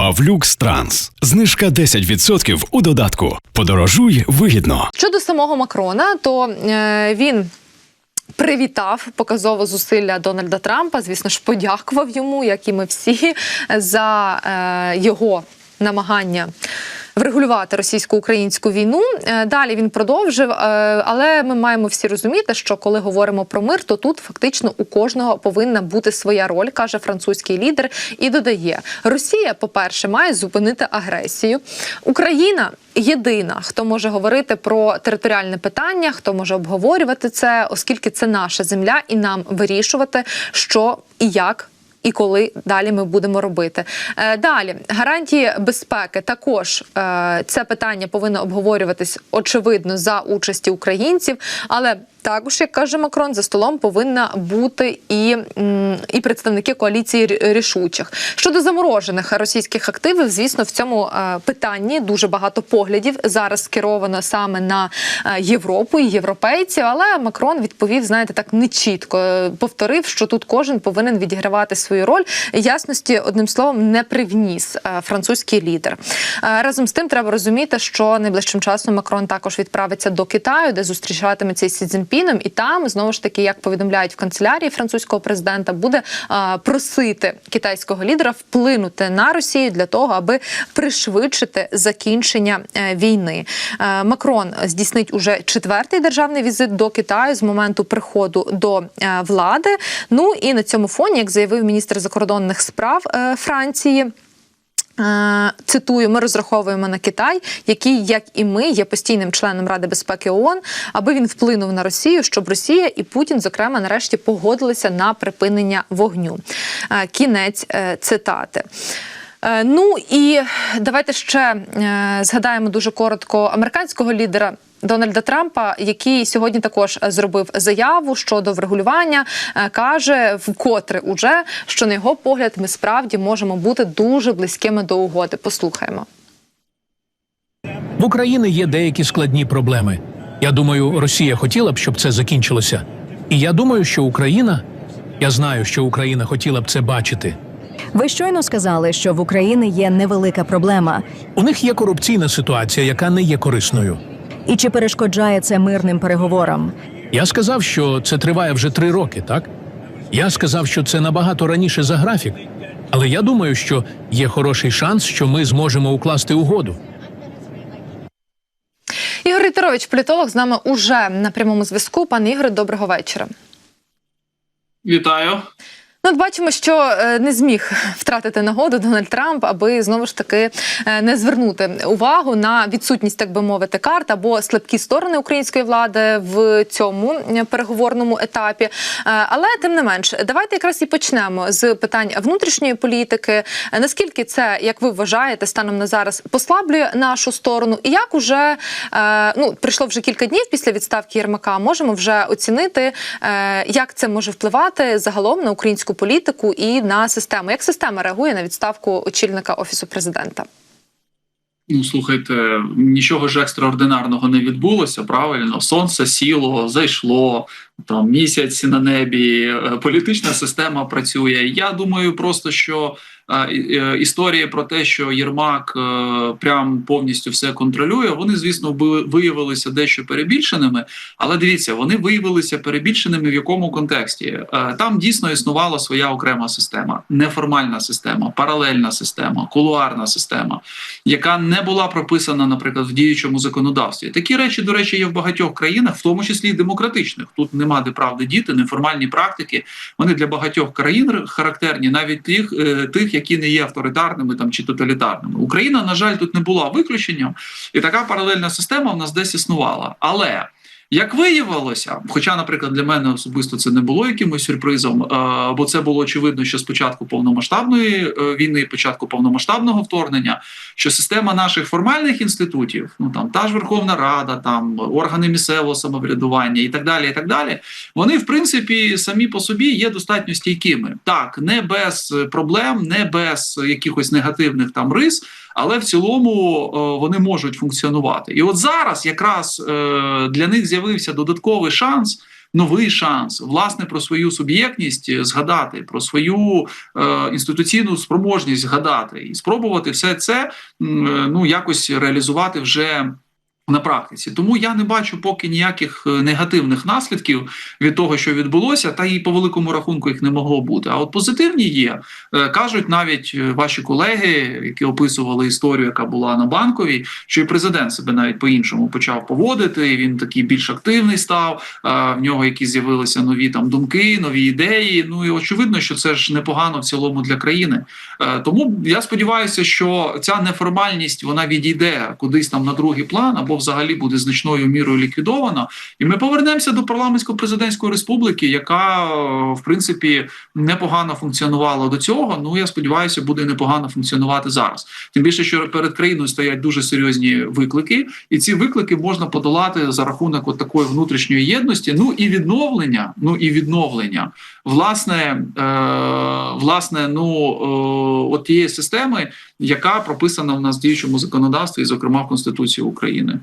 Павлюкс Транс. Знижка 10% у додатку. Подорожуй вигідно. Щодо самого Макрона, то е, він. Привітав показово зусилля Дональда Трампа. Звісно ж, подякував йому, як і ми всі, за е, його намагання врегулювати російсько-українську війну. Е, Далі він продовжив, е, але ми маємо всі розуміти, що коли говоримо про мир, то тут фактично у кожного повинна бути своя роль, каже французький лідер, і додає: Росія, по-перше, має зупинити агресію. Україна єдина, хто може говорити про територіальне питання, хто може обговорювати це, оскільки це наша земля, і нам вирішувати, що і як. І коли далі ми будемо робити. Е, далі гарантії безпеки. Також е, це питання повинно обговорюватись очевидно за участі українців, але також, як каже Макрон, за столом повинна бути і, і представники коаліції рішучих щодо заморожених російських активів. Звісно, в цьому е, питанні дуже багато поглядів зараз скеровано саме на е, Європу і європейців. Але Макрон відповів, знаєте, так нечітко е, повторив, що тут кожен повинен відігравати свою роль. Ясності одним словом не привніс французький лідер. Разом з тим треба розуміти, що найближчим часом Макрон також відправиться до Китаю, де зустрічатиметься Сі Цзіньпіном, і там знову ж таки, як повідомляють в канцелярії французького президента, буде просити китайського лідера вплинути на Росію для того, аби пришвидшити закінчення е, війни. Е, Макрон здійснить уже четвертий державний візит до Китаю з моменту приходу до е, влади. Ну і на цьому фоні, як заявив міністр закордонних справ Франції. Е, Цитую, ми розраховуємо на Китай, який, як і ми, є постійним членом Ради безпеки ООН, аби він вплинув на Росію, щоб Росія і Путін, зокрема, нарешті погодилися на припинення вогню. Е, Кінець е, цитати. Ну і давайте ще згадаємо дуже коротко американського лідера. Дональда Трампа, який сьогодні також зробив заяву щодо врегулювання, е, каже вкотре уже, що на його погляд ми справді можемо бути дуже близькими до угоди. Послухаємо. В Україні є деякі складні проблеми. Я думаю, Росія хотіла б, щоб це закінчилося. І я думаю, що Україна, я знаю, що Україна хотіла б це бачити. Ви щойно сказали, що в Україні є невелика проблема. У них є корупційна ситуація, яка не є корисною. І чи перешкоджає це мирним переговорам? Я сказав, що це триває вже три роки, так? Я сказав, що це набагато раніше за графік. Але я думаю, що є хороший шанс, що ми зможемо укласти угоду. Ігор Вікторович, політолог з нами уже на прямому зв'язку. Пан Ігор, доброго вечора. Вітаю. Ну, бачимо, що е, не зміг втратити нагоду Дональд Трамп, аби знову ж таки е, не звернути увагу на відсутність, так би мовити, карт або слабкі сторони української влади в цьому е, переговорному етапі. Але тим не менш, давайте якраз і почнемо з питань внутрішньої політики. Наскільки це, як ви вважаєте, станом на зараз послаблює нашу сторону, і як уже ну прийшло вже кілька днів після відставки Єрмака, можемо вже оцінити, як це може впливати загалом на українську політику і на систему. Як система реагує на відставку очільника офісу президента? Ну слухайте, нічого ж екстраординарного не відбулося. Правильно, сонце сіло, зайшло там місяць на небі. е, Політична система працює. Я думаю, просто що е, е, історії про те, що Єрмак прям повністю все контролює, вони звісно виявилися дещо перебільшеними. Але дивіться, вони виявилися перебільшеними в якому контексті? Там дійсно існувала своя окрема система, неформальна система, паралельна система, кулуарна система, яка не була прописана, наприклад, в діючому законодавстві. Такі речі, до речі, є в багатьох країнах, в тому числі й демократичних. Тут нема де правди діти, неформальні практики. Вони для багатьох країн характерні, навіть тих, е, тих, які не є авторитарними там чи тоталітарними. Україна, на жаль, тут не була виключенням, і така паралельна система в нас десь існувала. Але як виявилося, хоча, наприклад, для мене особисто це не було якимось сюрпризом, е, бо це було очевидно, що з початку повномасштабної е, війни, початку повномасштабного вторгнення, що система наших формальних інститутів, ну там та ж Верховна Рада, там органи місцевого самоврядування і так далі, і так далі, вони в принципі самі по собі є достатньо стійкими. Так, не без проблем, не без якихось негативних там рис. Але в цілому е, вони можуть функціонувати. І от зараз якраз е, для них з'явився додатковий шанс новий шанс, власне, про свою суб'єктність згадати, про свою е, інституційну спроможність згадати і спробувати все це е, ну якось реалізувати вже. На практиці, тому я не бачу поки ніяких е, негативних наслідків від того, що відбулося, та і по великому рахунку їх не могло бути. А от позитивні є. Е, Кажуть навіть е, ваші колеги, які описували історію, яка була на банковій, що і президент себе навіть по-іншому почав поводити. Він такий більш активний став. В нього якісь з'явилися нові там думки, нові ідеї. Ну і очевидно, що це ж непогано в цілому для країни. Тому я сподіваюся, що ця неформальність вона відійде кудись там на другий план, або взагалі буде значною мірою ліквідована. І ми повернемося до парламентсько-президентської республіки, яка в принципі непогано функціонувала до цього. Ну я сподіваюся, буде непогано функціонувати зараз. Тим більше, що перед країною стоять дуже серйозні виклики, і ці виклики можна подолати за рахунок от такої внутрішньої єдності. Ну і відновлення. Ну і відновлення власне, е, власне, ну е, от тієї системи, яка прописана в нас в діючому законодавстві, зокрема в Конституції України.